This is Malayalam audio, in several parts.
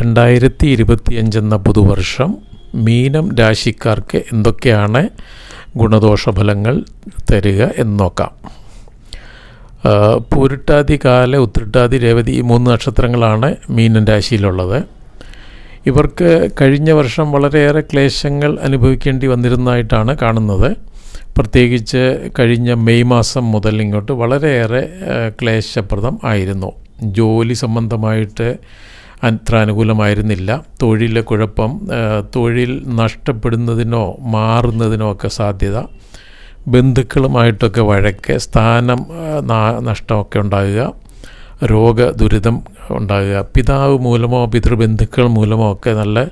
രണ്ടായിരത്തി ഇരുപത്തിയഞ്ചെന്ന പുതുവർഷം മീനം രാശിക്കാർക്ക് എന്തൊക്കെയാണ് ഗുണദോഷ ഫലങ്ങൾ തരിക എന്ന് നോക്കാം. പൂരിട്ടാതി കാല ഉത്രട്ടാതി രേവതി ഈ മൂന്ന് നക്ഷത്രങ്ങളാണ് മീനൻ രാശിയിലുള്ളത്. ഇവർക്ക് കഴിഞ്ഞ വർഷം വളരെയേറെ ക്ലേശങ്ങൾ അനുഭവിക്കേണ്ടി വന്നിരുന്നതായിട്ടാണ് കാണുന്നത്. പ്രത്യേകിച്ച് കഴിഞ്ഞ മെയ് മാസം മുതൽ ഇങ്ങോട്ട് വളരെയേറെ ക്ലേശപ്രദം ആയിരുന്നു. ജോലി സംബന്ധമായിട്ട് അത്ര അനുകൂലമായിരുന്നില്ല തൊഴിലെ കുഴപ്പം തൊഴിൽ നഷ്ടപ്പെടുന്നതിനോ മാറുന്നതിനോ ഒക്കെ സാധ്യത. ബന്ധുക്കളുമായിട്ടൊക്കെ വഴക്ക് സ്ഥാനം നഷ്ടമൊക്കെ ഉണ്ടാകുക. രോഗ ദുരിതം ഉണ്ടാകുക. പിതാവ് മൂലമോ പിതൃബന്ധുക്കൾ മൂലമോ ഒക്കെ നല്ല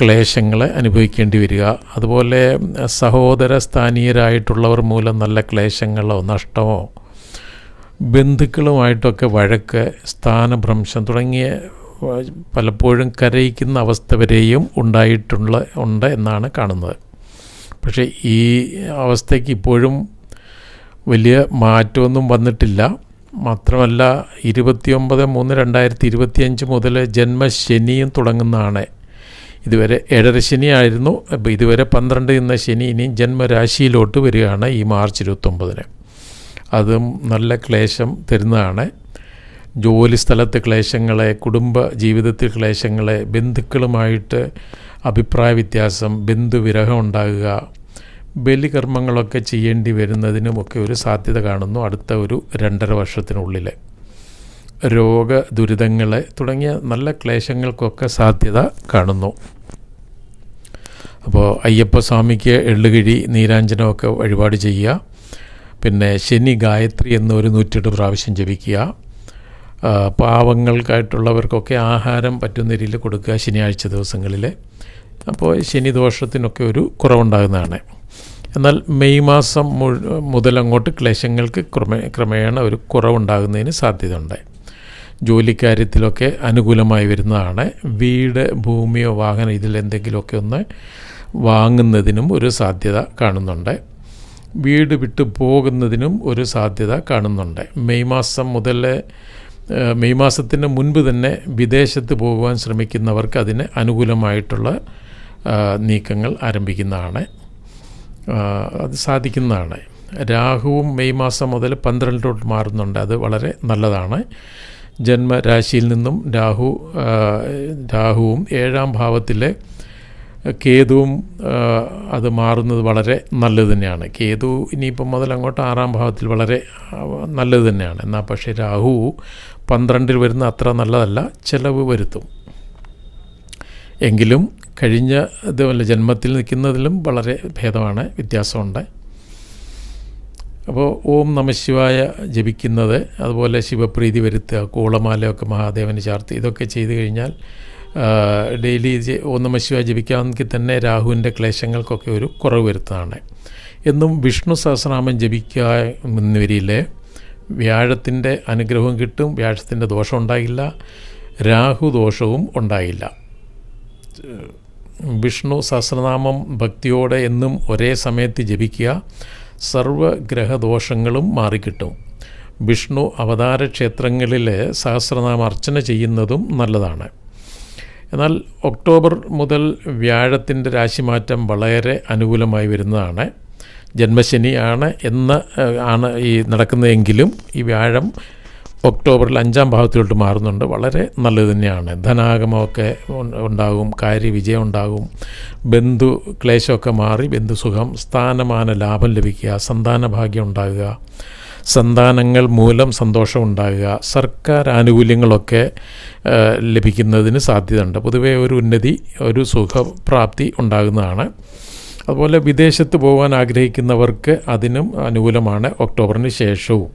ക്ലേശങ്ങൾ അനുഭവിക്കേണ്ടി വരിക. അതുപോലെ സഹോദര സ്ഥാനീയരായിട്ടുള്ളവർ മൂലം നല്ല ക്ലേശങ്ങളോ നഷ്ടമോ ബന്ധുക്കളുമായിട്ടൊക്കെ വഴക്ക് സ്ഥാനഭ്രംശം തുടങ്ങിയ പലപ്പോഴും കരയിക്കുന്ന അവസ്ഥ വരെയും ഉണ്ടായിട്ടുള്ള ഉണ്ട് എന്നാണ് കാണുന്നത്. പക്ഷേ ഈ അവസ്ഥയ്ക്ക് ഇപ്പോഴും വലിയ മാറ്റമൊന്നും വന്നിട്ടില്ല. മാത്രമല്ല ഇരുപത്തിയൊമ്പത് മൂന്ന് രണ്ടായിരത്തി ഇരുപത്തിയഞ്ച് മുതൽ ജന്മശനിയും തുടങ്ങുന്നതാണ്. ഇതുവരെ ഏഴര ശനിയായിരുന്നു. അപ്പോൾ ഇതുവരെ പന്ത്രണ്ട് എന്ന ശനി ഇനി ജന്മരാശിയിലോട്ട് വരികയാണ് ഈ മാർച്ച് ഇരുപത്തൊമ്പതിന്. അതും നല്ല ക്ലേശം തരുന്നതാണ്. ജോലി സ്ഥലത്ത് ക്ലേശങ്ങളെ കുടുംബ ജീവിതത്തിൽ ക്ലേശങ്ങളെ ബന്ധുക്കളുമായിട്ട് അഭിപ്രായ വ്യത്യാസം ബന്ധുവിരഹം ഉണ്ടാകുക ബലികർമ്മങ്ങളൊക്കെ ചെയ്യേണ്ടി വരുന്നതിനുമൊക്കെ ഒരു സാധ്യത കാണുന്നു അടുത്ത ഒരു രണ്ടര വർഷത്തിനുള്ളിൽ രോഗ ദുരിതങ്ങളെ തുടങ്ങിയ നല്ല ക്ലേശങ്ങൾക്കൊക്കെ സാധ്യത കാണുന്നു. അപ്പോൾ അയ്യപ്പസ്വാമിക്ക് എള്ളുകിഴി നീരാഞ്ജനമൊക്കെ വഴിപാട് ചെയ്യുക. പിന്നെ ശനി ഗായത്രി എന്നൊരു നൂറ്റെട്ട് പ്രാവശ്യം ജപിക്കുക. പാവങ്ങൾക്കായിട്ടുള്ളവർക്കൊക്കെ ആഹാരം പറ്റുന്ന രീതിയിൽ കൊടുക്കുക ശനിയാഴ്ച ദിവസങ്ങളിൽ. അപ്പോൾ ശനി ദോഷത്തിനൊക്കെ ഒരു കുറവുണ്ടാകുന്നതാണ്. എന്നാൽ മെയ് മാസം മുതൽ അങ്ങോട്ട് ക്ലേശങ്ങൾക്ക് ക്രമേ ക്രമേണ ഒരു കുറവുണ്ടാകുന്നതിന് സാധ്യതയുണ്ട്. ജോലിക്കാര്യത്തിലൊക്കെ അനുകൂലമായി വരുന്നതാണ്. വീട് ഭൂമിയോ വാഹനം ഇതിലെന്തെങ്കിലുമൊക്കെ ഒന്ന് വാങ്ങുന്നതിനും ഒരു സാധ്യത കാണുന്നുണ്ട്. വീട് വിട്ടു പോകുന്നതിനും ഒരു സാധ്യത കാണുന്നുണ്ട്. മെയ് മാസം മുതൽ മെയ് മാസത്തിന് മുൻപ് തന്നെ വിദേശത്ത് പോകുവാൻ ശ്രമിക്കുന്നവർക്ക് അതിന് അനുകൂലമായിട്ടുള്ള നീക്കങ്ങൾ ആരംഭിക്കുന്നതാണ്. അത് സാധിക്കുന്നതാണ്. രാഹുവും മെയ് മാസം മുതൽ പന്ത്രണ്ടിലോട്ട് മാറുന്നുണ്ട്. അത് വളരെ നല്ലതാണ്. ജന്മരാശിയിൽ നിന്നും രാഹു രാഹുവും ഏഴാം ഭാവത്തിലെ കേതുവും അത് മാറുന്നത് വളരെ നല്ലത് തന്നെയാണ്. കേതു ഇനിയിപ്പം മുതൽ അങ്ങോട്ട് ആറാം ഭാവത്തിൽ വളരെ നല്ലത് തന്നെയാണ്. എന്നാൽ പക്ഷേ രാഹു പന്ത്രണ്ടിൽ വരുന്ന അത്ര നല്ലതല്ല ചിലവ് വരുത്തും. എങ്കിലും കഴിഞ്ഞ ഇതുപോലെ ജന്മത്തിൽ നിൽക്കുന്നതിലും വളരെ ഭേദമാണ് വ്യത്യാസമുണ്ട്. അപ്പോൾ ഓം നമശിവായ ജപിക്കുന്നത് അതുപോലെ ശിവപ്രീതി വരുത്തുക കൂളമാലയൊക്കെ മഹാദേവന് ചാർത്തി ഇതൊക്കെ ചെയ്തു കഴിഞ്ഞാൽ ഡെയിലി ഒന്ന് മശിവ ജപിക്കാമെങ്കിൽ തന്നെ രാഹുവിന്റെ ക്ലേശങ്ങൾക്കൊക്കെ ഒരു കുറവ് വരുത്തുന്നതാണ്. എന്നും വിഷ്ണു സഹസ്രനാമം ജപിക്കുക എന്നിവരിൽ വ്യാഴത്തിന്റെ അനുഗ്രഹവും കിട്ടും വ്യാഴത്തിന്റെ ദോഷം ഉണ്ടായില്ല രാഹു ദോഷവും ഉണ്ടായില്ല വിഷ്ണു സഹസ്രനാമം ഭക്തിയോടെ എന്നും ഒരേ സമയത്ത് ജപിക്കുക സർവഗ്രഹദോഷങ്ങളും മാറിക്കിട്ടും. വിഷ്ണു അവതാര ക്ഷേത്രങ്ങളിൽ സഹസ്രനാമം അർച്ചന ചെയ്യുന്നതും നല്ലതാണ്. എന്നാൽ ഒക്ടോബർ മുതൽ വ്യാഴത്തിന്റെ രാശിമാറ്റം വളരെ അനുകൂലമായി വരുന്നതാണ്. ജന്മശനിയാണ് എന്ന് ആണ് ഈ നടക്കുന്നതെങ്കിലും ഈ വ്യാഴം ഒക്ടോബറിൽ അഞ്ചാം ഭാവത്തിലോട്ട് മാറുന്നുണ്ട്. വളരെ നല്ലത് തന്നെയാണ്. ധനാഗമമൊക്കെ ഉണ്ടാകും കാര്യവിജയം ഉണ്ടാകും. ബന്ധു ക്ലേശമൊക്കെ മാറി ബന്ധുസുഖം സ്ഥാനമാന ലാഭം ലഭിക്കുക സന്താന ഭാഗ്യം ഉണ്ടാകുക. സന്താനങ്ങൾ മൂലം സന്തോഷം ഉണ്ടാകുക സർക്കാർ ആനുകൂല്യങ്ങളൊക്കെ ലഭിക്കുന്നതിന് സാധ്യതയുണ്ട്. പൊതുവേ ഒരു ഉന്നതി ഒരു സുഖപ്രാപ്തി ഉണ്ടാകുന്നതാണ്. അതുപോലെ വിദേശത്ത് പോകാൻ ആഗ്രഹിക്കുന്നവർക്ക് അതിനും അനുകൂലമാണ് ഒക്ടോബറിന് ശേഷവും.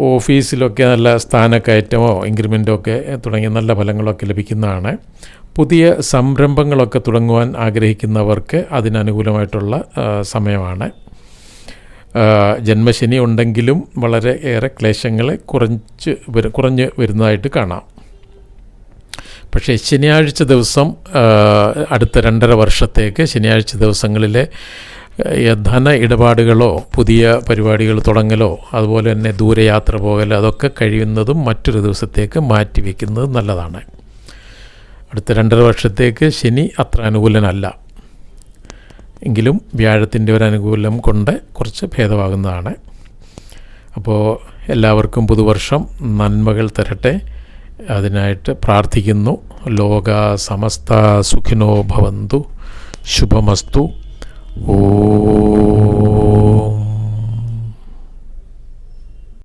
ഓഫീസിലൊക്കെ നല്ല സ്ഥാനക്കയറ്റമോ ഇൻക്രിമെന്റോ ഒക്കെ തുടങ്ങിയ നല്ല ഫലങ്ങളൊക്കെ ലഭിക്കുന്നതാണ്. പുതിയ സംരംഭങ്ങളൊക്കെ തുടങ്ങുവാൻ ആഗ്രഹിക്കുന്നവർക്ക് അതിനനുകൂലമായിട്ടുള്ള സമയമാണ്. ജന്മശനി ഉണ്ടെങ്കിലും വളരെ ഏറെ ക്ലേശങ്ങളെ കുറച്ച് കുറഞ്ഞ് വരുന്നതായിട്ട് കാണാം. പക്ഷേ ശനിയാഴ്ച ദിവസം അടുത്ത രണ്ടര വർഷത്തേക്ക് ശനിയാഴ്ച ദിവസങ്ങളിലെ ധന ഇടപാടുകളോ പുതിയ പരിപാടികൾ തുടങ്ങലോ അതുപോലെ തന്നെ ദൂരയാത്ര പോകലോ അതൊക്കെ കഴിയുന്നതും മറ്റൊരു ദിവസത്തേക്ക് മാറ്റിവെക്കുന്നത് നല്ലതാണ്. അടുത്ത രണ്ടര വർഷത്തേക്ക് ശനി അത്ര അനുകൂലനല്ല. എങ്കിലും വ്യാഴത്തിന്റെ ഒരു അനുകൂലം കൊണ്ട് കുറച്ച് ഭേദമാകുന്നതാണ്. അപ്പോൾ എല്ലാവർക്കും പുതുവർഷം നന്മകൾ തരട്ടെ. അതിനായിട്ട് പ്രാർത്ഥിക്കുന്നു. ലോക സമസ്ത സുഖിനോ ഭവന്തു. ശുഭമസ്തു. ഓ